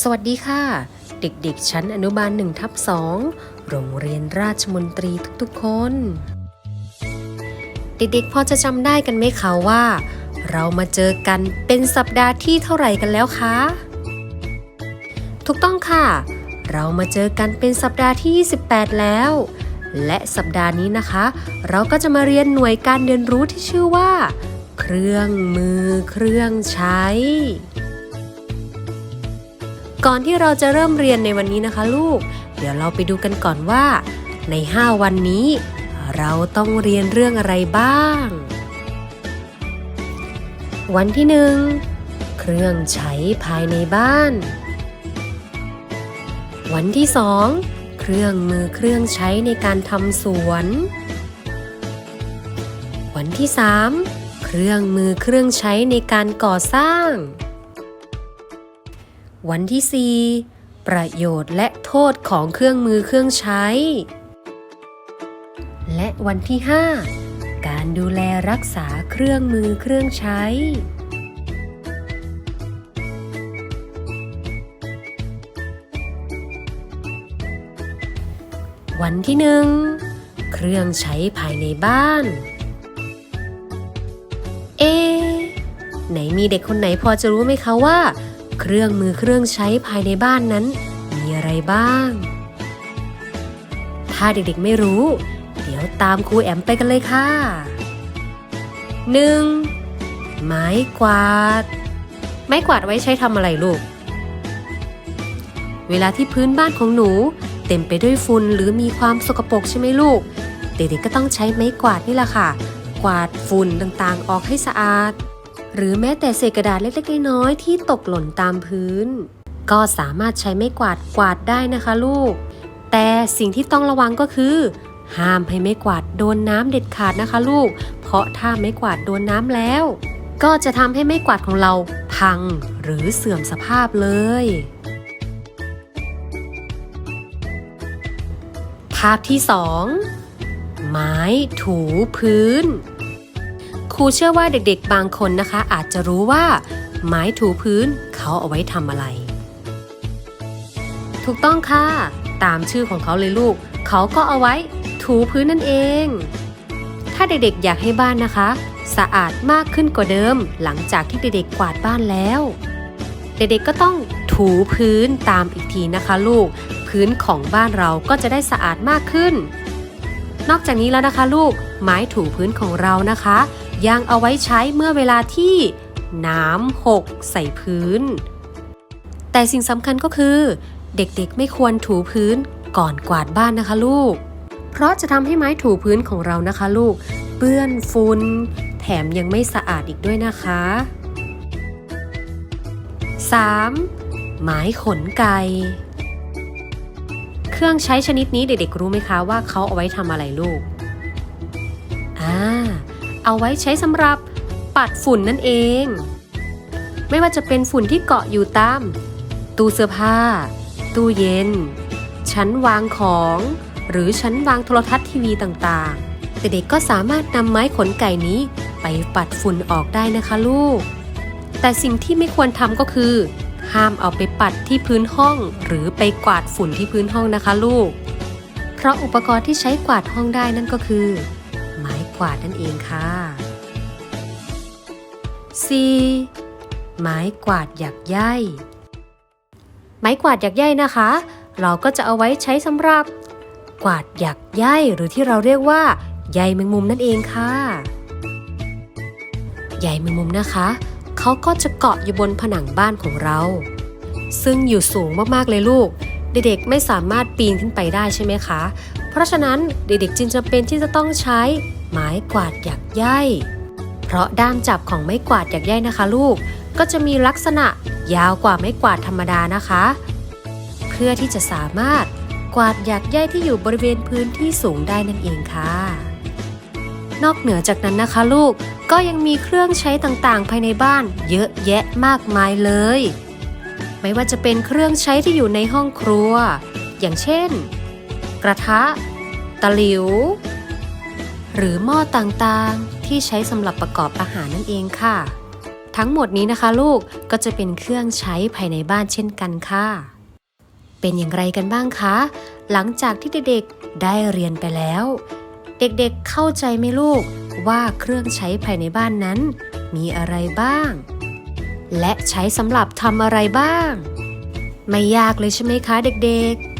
สวัสดีค่ะ เด็กๆ ชั้นอนุบาล1ทับ2โรงเรียนราชมนตรีทุกๆคน เด็กๆ พอจะจำได้กันไหมคะว่า เรามาเจอกันเป็นสัปดาห์ที่เท่าไหร่กันแล้วคะ ถูกต้องค่ะ เรามาเจอกันเป็นสัปดาห์ที่ 28 แล้ว และสัปดาห์นี้นะคะ เราก็จะมาเรียนหน่วยการเรียนรู้ที่ชื่อว่า เครื่องมือเครื่องใช้ ก่อนที่เราจะเริ่มเรียนในวันนี้นะคะลูก เดี๋ยวเราไปดูกันก่อนว่า ใน 5 วันนี้ เราต้องเรียนเรื่องอะไรบ้าง วันที่หนึ่งเครื่องใช้ภายในบ้าน วันที่สองเครื่องมือเครื่องใช้ในการทำสวน วันที่สามเครื่องมือเครื่องใช้ในการก่อสร้าง วันที่ 4 ประโยชน์และโทษของเครื่องมือเครื่องใช้ และวันที่ 5 การดูแลรักษาเครื่องมือเครื่องใช้ วันที่หนึ่งเครื่องใช้ภายในบ้าน เอะไหนมีเด็กคนไหนพอจะรู้ไหมคะว่า เครื่องมือเครื่องใช้ภายในบ้านนั้น มีอะไรบ้าง ถ้าเด็กๆไม่รู้ เดี๋ยวตามครูแอมไปกันเลยค่ะ 1. ไม้กวาด ไม้กวาดไว้ใช้ทำอะไรลูก เวลาที่พื้นบ้านของหนู เต็มไปด้วยฝุ่นหรือมีความสกปรกใช่ไหมลูก เด็กๆก็ต้องใช้ไม้กวาดนี่แหละค่ะ กวาดฝุ่นต่างๆ ออกให้สะอาด หรือแม้แต่เศษกระดาษเล็กๆน้อยๆที่ตกหล่นตามพื้น ก็สามารถใช้ไม้กวาดกวาดได้นะคะลูก แต่สิ่งที่ต้องระวังก็คือ ห้ามให้ไม้กวาดโดนน้ำเด็ดขาดนะคะลูก เพราะถ้าไม้กวาดโดนน้ำแล้ว ก็จะทำให้ไม้กวาดของเราพังหรือเสื่อมสภาพเลยภาพที่ 2 ไม้ถูพื้น รูเชื่อว่าเด็กๆบางคนนะคะ อาจจะรู้ว่า ไม้ถูพื้นเขาเอาไว้ทำอะไร ถูกต้องค่ะ ตามชื่อของเขาเลยลูก เขาก็เอาไว้ถูพื้นนั่นเอง ถ้าเด็กๆอยากให้บ้านนะคะ สะอาดมากขึ้นกว่าเดิม หลังจากที่เด็กๆกวาดบ้านแล้ว เด็กๆก็ต้องถูพื้นตามอีกทีนะคะ ลูก พื้นของบ้านเราก็จะได้สะอาดมากขึ้น นอกจากนี้แล้วนะคะ ลูกไม้ถูพื้นของเรานะคะ ยังเอาไว้ใช้เมื่อเวลาที่น้ำหกใส่พื้น แต่สิ่งสำคัญก็คือ เด็กๆไม่ควรถูพื้นก่อนกวาดบ้านนะคะลูก เพราะจะทำให้ไม้ถูพื้นของเรานะคะลูก เปื้อนฝุ่นแถมยังไม่สะอาดอีกด้วยนะคะ 3. ไม้ขนไก่เครื่องใช้ชนิดนี้เด็กๆรู้ไหมคะว่าเขาเอาไว้ทำอะไรลูก อ่า เอาไว้ใช้สำหรับปัดฝุ่นนั่นเอง ไม่ว่าจะเป็นฝุ่นที่เกาะอยู่ตาม ตู้เสื้อผ้า ตู้เย็น ชั้นวางของ หรือชั้นวางโทรทัศน์ทีวีต่างๆ เด็กๆก็สามารถนำไม้ขนไก่นี้ไปปัดฝุ่นออกได้นะคะลูก แต่สิ่งที่ไม่ควรทำก็คือ ห้ามเอาไปปัดที่พื้นห้อง หรือไปกวาดฝุ่นที่พื้นห้องนะคะลูก เพราะอุปกรณ์ที่ใช้กวาดห้องได้นั่นก็คือ กวาดนั่นเองค่ะ 4. ไม้กวาดหยักใยไม้กวาดหยักใยนะคะ เราก็จะเอาไว้ใช้สำหรับ กวาดหยักใยหรือที่เราเรียกว่าใยแมงมุมนั่นเองค่ะใยแมงมุมนะคะเขาก็จะเกาะอยู่บนผนังบ้านของเรา ซึ่งอยู่สูงมากๆเลยลูก เด็กๆไม่สามารถปีนขึ้นไปได้ใช่ไหมคะ เพราะฉะนั้นเด็กๆจึงจำเป็นที่จะต้องใช้ ไม้กวาดหยักใยเพราะด้ามจับของไม้กวาดหยักใยนะคะ ลูกก็จะมีลักษณะยาวกว่าไม้กวาดธรรมดานะคะ เพื่อที่จะสามารถกวาดหยักใยที่อยู่บริเวณพื้นที่สูงได้นั่นเองค่ะ นอกเหนือจากนั้นนะคะ ลูกก็ยังมีเครื่องใช้ต่างๆ ภายในบ้าน เยอะแยะมากมายเลย ไม่ว่าจะเป็นเครื่องใช้ที่อยู่ในห้องครัว อย่างเช่น กระทะ ตะหลิว หรือหม้อต่างๆ ที่ใช้สำหรับประกอบอาหารนั่นเองค่ะ ทั้งหมดนี้นะคะลูกก็จะเป็นเครื่องใช้ภายในบ้านเช่นกันค่ะ เป็นอย่างไรกันบ้างคะ หลังจากที่เด็กๆได้เรียนไปแล้ว เด็กๆเข้าใจไหมลูกว่าเครื่องใช้ภายในบ้านนั้น มีอะไรบ้าง และใช้สำหรับทำอะไรบ้าง ไม่ยากเลยใช่ไหมคะเด็กๆ